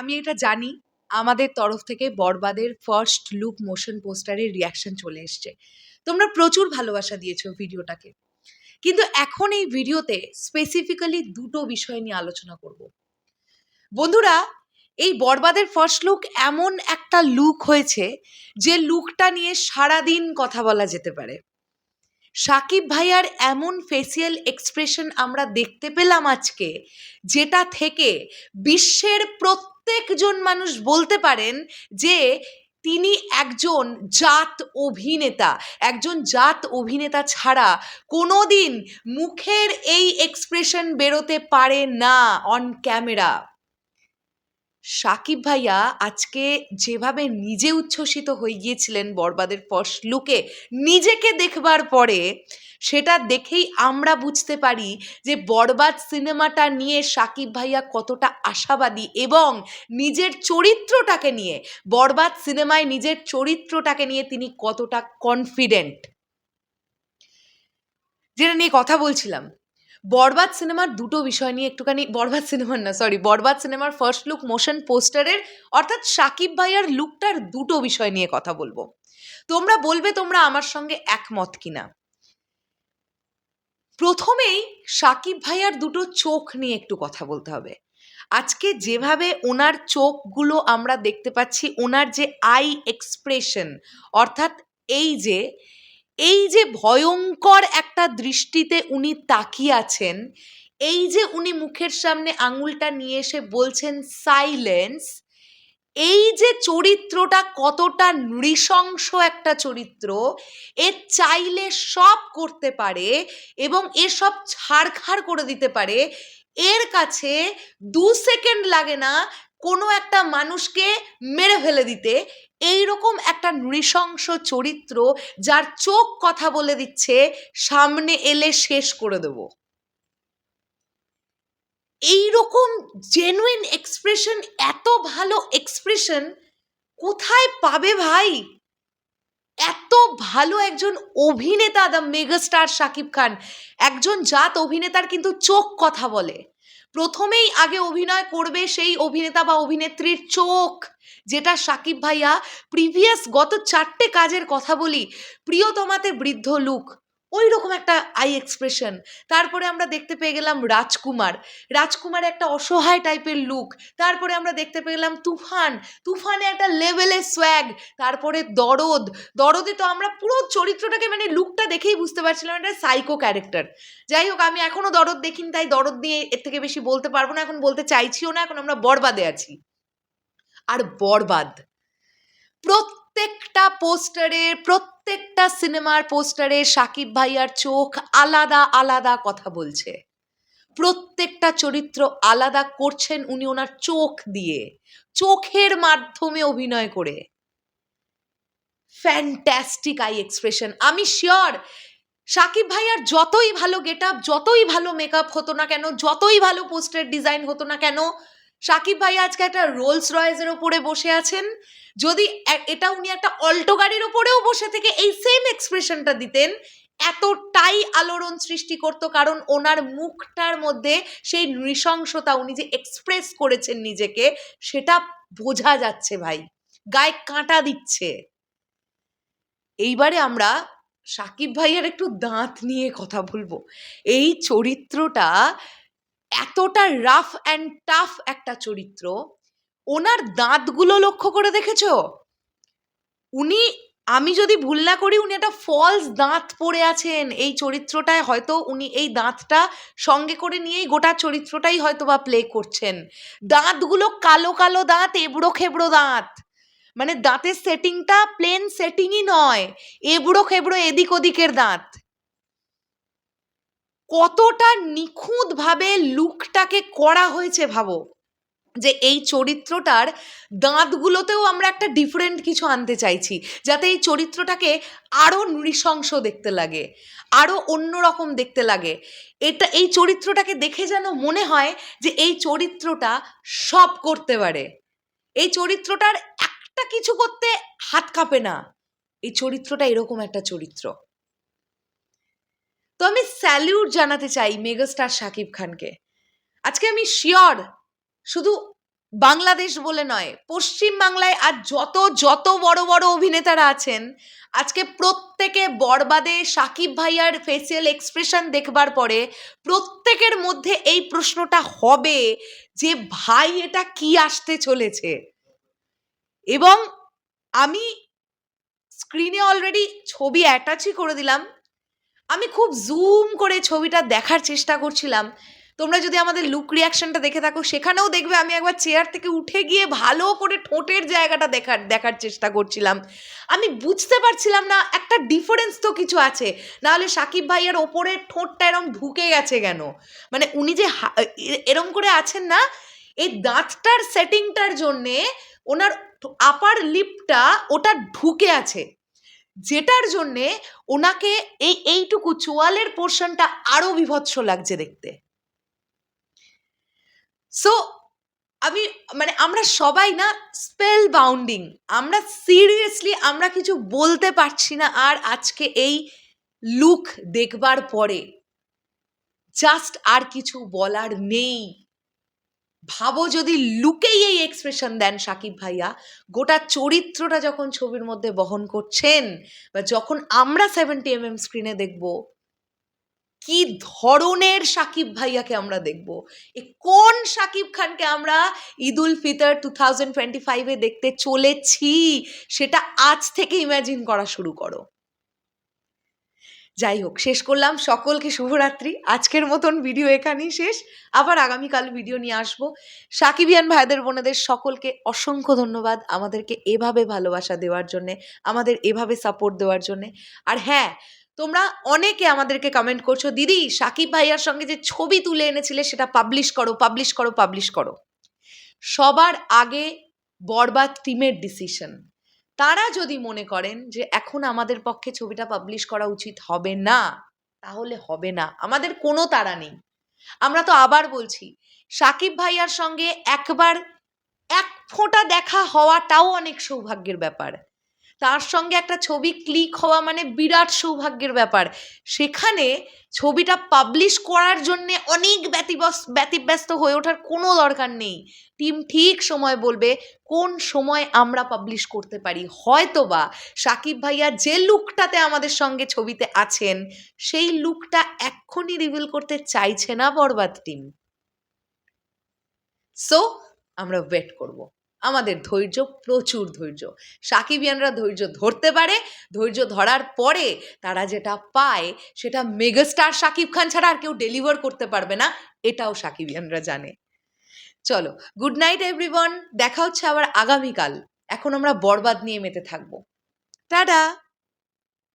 আমি এটা জানি, আমাদের তরফ থেকে বরবাদের ফার্স্ট লুক মোশন পোস্টারের রিয়াকশন চলে এসছে। তোমরা প্রচুর ভালোবাসা দিয়েছ ভিডিওটাকে। কিন্তু এখন এই ভিডিওতে স্পেসিফিক্যালি দুটো বিষয় নিয়ে আলোচনা করব। বন্ধুরা, এই বরবাদের ফার্স্ট লুক এমন একটা লুক হয়েছে, যে লুকটা নিয়ে সারাদিন কথা বলা যেতে পারে। সাকিব ভাইয়ার এমন ফেসিয়াল এক্সপ্রেশন আমরা দেখতে পেলাম আজকে, যেটা থেকে বিশ্বের প্রত্যেকজন মানুষ বলতে পারেন যে তিনি একজন জাত অভিনেতা। একজন জাত অভিনেতা ছাড়া কোনোদিন মুখের এই এক্সপ্রেশন বেরোতে পারে না অন ক্যামেরা সাকিব ভাইয়া আজকে যেভাবে নিজে উচ্ছ্বসিত হয়ে গিয়েছিলেন বরবাদের ফার্স্ট লুকে নিজেকে দেখবার পরে, সেটা দেখেই আমরা বুঝতে পারি যে বরবাদ সিনেমাটা নিয়ে সাকিব ভাইয়া কতটা আশাবাদী এবং নিজের চরিত্রটাকে নিয়ে, বরবাদ সিনেমায় নিজের চরিত্রটাকে নিয়ে তিনি কতটা কনফিডেন্ট যেটা নিয়ে কথা বলছিলাম। বরবাদ সিনেমার দুটো বিষয় নিয়ে একটুখানি, বরবাদ সিনেমার না সরি বরবাদ সিনেমার ফার্স্ট লুক মোশন পোস্টারের অর্থাৎ সাকিব ভাইয়ার লুকটার দুটো বিষয় নিয়ে কথা বলব। তোমরা বলবে তোমরা আমার সঙ্গে একমত কিনা? প্রথমেই সাকিব ভাইয়ার দুটো চোখ নিয়ে একটু কথা বলতে হবে। আজকে যেভাবে ওনার চোখগুলো আমরা দেখতে পাচ্ছি, ওনার যে আই এক্সপ্রেশন অর্থাৎ এই যে এই যে ভয়ঙ্কর একটা দৃষ্টিতে উনি তাকিয়ে আছেন এই যে উনি মুখের সামনে আঙুলটা নিয়ে এসে বলছেন সাইলেন্স এই যে চরিত্রটা কতটা নৃশংস একটা চরিত্র, এ চাইলে সব করতে পারে এবং এ সব ছাড়খাড় করে দিতে পারে, এর কাছে দু সেকেন্ড লাগে না কোনো একটা মানুষকে মেরে ফেলে দিতে এই রকম একটা নৃশংস চরিত্র যার চোখ কথা বলে দিচ্ছে, সামনে এলে শেষ করে দেব। এই রকম জেনুইন এক্সপ্রেশন এত ভালো এক্সপ্রেশন কোথায় পাবে ভাই? এত ভালো একজন অভিনেতা দ্য মেগাস্টার শাকিব খান। একজন জাত অভিনেতার কিন্তু চোখ কথা বলে। প্রথমেই আগে অভিনয় করবে সেই অভিনেতা বা অভিনেত্রীর চোখ, যেটা সাকিব ভাইয়া প্রিভিয়াস গত চারটে কাজের কথা বলি, প্রিয়তমাতে বৃদ্ধ লুক ওই রকম একটা আই এক্সপ্রেশন তারপরে আমরা দেখতে পেয়ে গেলাম রাজকুমার। রাজকুমার একটা অসহায় টাইপের লুক তারপরে আমরা দেখতে পেয়ে গেলাম তুফান। তুফানে একটা লেভেলের সোয়াগ তারপরে দরদ। দরদে তো আমরা পুরো চরিত্রটাকে মানে লুকটা দেখেই বুঝতে পারছিলাম, একটা সাইকো ক্যারেক্টার যাই হোক, আমি এখনও দরদ দেখিনি, তাই দরদ নিয়ে এর থেকে বেশি বলতে পারব না। এখন বলতে চাইছিও না, এখন আমরা বরবাদে আছি। আর বরবাদ। প্রত্যেকটা পোস্টারে প্রত্যেকটা সিনেমার পোস্টারে সাকিব ভাইয়ার চোখ আলাদা আলাদা কথা বলছে। প্রত্যেকটা চরিত্র আলাদা করছেন উনি ওনার চোখ দিয়ে, চোখের মাধ্যমে অভিনয় করে। ফ্যান্টাস্টিক আই এক্সপ্রেশন আমি শিওর সাকিব ভাইয়ার যতই ভালো গেট আপ যতই ভালো মেকআপ হতো না কেন, যতই ভালো পোস্টার ডিজাইন হতো না কেন সাকিব ভাই আজকে একটা রোলস রয়েসের ওপরে বসে আছেন। যদি এটা উনি একটা অল্টো গাড়ির ওপরেও বসে থেকে এই সেম এক্সপ্রেশনটা দিতেন, এতটাই আলোড়ন সৃষ্টি করতো কারণ ওনার মুখটার মধ্যে সেই নৃশংসতা উনি যে এক্সপ্রেস করেছেন নিজেকে, সেটা বোঝা যাচ্ছে ভাই। গায়ে কাঁটা দিচ্ছে। এইবারে আমরা সাকিব ভাইয়ের একটু দাঁত নিয়ে কথা বলব। এই চরিত্রটা এতটা রাফ অ্যান্ড টাফ একটা চরিত্র, ওনার দাঁতগুলো লক্ষ্য করে দেখেছ? উনি, আমি যদি ভুল না করি, উনি একটা ফলস দাঁত পরে আছেন। এই চরিত্রটায় হয়তো উনি এই দাঁতটা সঙ্গে করে নিয়েই গোটা চরিত্রটাই হয়তো বা প্লে করছেন। দাঁতগুলো কালো কালো দাঁত, এবড়ো খেবড়ো দাঁত। মানে দাঁতের সেটিংটা প্লেন সেটিংই নয়, এবড়ো খেবড়ো এদিক ওদিকের দাঁত। কতটা নিখুঁতভাবে লুকটাকে করা হয়েছে ভাবো? যে এই চরিত্রটার দাঁতগুলোতেও আমরা একটা ডিফারেন্ট কিছু আনতে চাইছি, যাতে এই চরিত্রটাকে আরও নৃশংস দেখতে লাগে আরও অন্যরকম দেখতে লাগে। এটা, এই চরিত্রটাকে দেখে যেন মনে হয় যে এই চরিত্রটা সব করতে পারে। এই চরিত্রটার একটা কিছু করতে হাত কাঁপে না। এই চরিত্রটা এরকম একটা চরিত্র। আমি স্যালিউট জানাতে চাই মেগাস্টার শাকিব খানকে। আজকে আমি শিওর, শুধু বাংলাদেশ বলে নয় পশ্চিম বাংলায় আর যত যত বড় বড় অভিনেতারা আছেন, আজকে প্রত্যেকে বরবাদে সাকিব ভাইয়ার ফেসিয়াল এক্সপ্রেশন দেখবার পরে প্রত্যেকের মধ্যে এই প্রশ্নটা হবে যে, ভাই, এটা কি আসতে চলেছে? এবং আমি স্ক্রিনে অলরেডি ছবি অ্যাটাচই করে দিলাম। আমি খুব জুম করে ছবিটা দেখার চেষ্টা করছিলাম। তোমরা যদি আমাদের লুক রিয়াকশনটা দেখে থাকো, সেখানেও দেখবে আমি একবার চেয়ার থেকে উঠে গিয়ে ভালো করে ঠোঁটের জায়গাটা দেখার দেখার চেষ্টা করছিলাম। আমি বুঝতে পারছিলাম না, একটা ডিফারেন্স তো কিছু আছে। নাহলে সাকিব ভাইয়ার ওপরের ঠোঁটটা এরম ঢুকে গেছে কেন? মানে উনি যে এরম করে আছেন না, এই দাঁতটার সেটিংটার জন্যে ওনার আপার লিপটা ওটা ঢুকে আছে। যেটার জন্যে ওনাকে এই, এইটুকু চোয়ালের পোর্শনটা আরও বিভৎস লাগছে দেখতে। সো আমি মানে আমরা সবাই না স্পেল বাউন্ডিং আমরা সিরিয়াসলি আমরা কিছু বলতে পারছি না আর আজকে এই লুক দেখবার পরে। জাস্ট আর কিছু বলার নেই। ভাবো যদি লুকেই এই এক্সপ্রেশন দেন সাকিব ভাইয়া, গোটা চরিত্রটা যখন ছবির মধ্যে বহন করছেন বা যখন আমরা সেভেন্টি এম এম স্ক্রিনে দেখব, কি ধরনের সাকিব ভাইয়াকে আমরা দেখব? এ কোন সাকিব খানকে আমরা Eid ul Fitr two thousand twenty ফাইভে দেখতে চলেছি, সেটা আজ থেকে ইম্যাজিন করা শুরু করো। যাই হোক, শেষ করলাম। সকলকে শুভরাত্রি। আজকের মতন ভিডিও এখানেই শেষ। আবার আগামীকাল ভিডিও নিয়ে আসব। সাকিবিয়ান ভাইদের, বোনেদের সকলকে অসংখ্য ধন্যবাদ আমাদেরকে এভাবে ভালোবাসা দেওয়ার জন্যে, আমাদের এভাবে সাপোর্ট দেওয়ার জন্যে। আর হ্যাঁ তোমরা অনেকে আমাদেরকে কমেন্ট করছ, দিদি, সাকিব ভাইয়ার সঙ্গে যে ছবি তুলে এনেছিলে সেটা পাবলিশ করো পাবলিশ করো পাবলিশ করো। সবার আগে বরবাদ টিমের ডিসিশন তারা যদি মনে করেন যে এখন আমাদের পক্ষে ছবিটা পাবলিশ করা উচিত হবে না, তাহলে হবে না। আমাদের কোনো তারা নেই। আমরা তো আবার বলছি, সাকিব ভাইয়ার সঙ্গে একবার এক ফোঁটা দেখা হওয়াটাও অনেক সৌভাগ্যের ব্যাপার। তার সঙ্গে একটা ছবি ক্লিক হওয়া মানে বিরাট সৌভাগ্যের ব্যাপার। সেখানে ছবিটা পাবলিশ করার জন্য অনেক ব্যতিবস ব্যতিব্যস্ত হয়ে ওঠার কোনো দরকার নেই। টিম ঠিক সময় বলবে কোন সময় আমরা পাবলিশ করতে পারি। হয়তোবা সাকিব ভাইয়া যে লুকটাতে আমাদের সঙ্গে ছবিতে আছেন, সেই লুকটা এক্ষুনি রিভিল করতে চাইছে না বরবাদ টিম সো আমরা ওয়েট করব। আমাদের ধৈর্য, প্রচুর ধৈর্য। সাকিবিয়ানরা ধৈর্য ধরতে পারে, ধৈর্য ধরার পরে তারা যেটা পায় সেটা মেগাস্টার সাকিব খান ছাড়া আর কেউ ডেলিভার করতে পারবে না, এটাও সাকিবিয়ানরা জানে। চলো গুড নাইট এভরিওয়ান দেখা হচ্ছে আবার আগামীকাল। এখন আমরা বরবাদ নিয়ে মেতে থাকব। টাটা!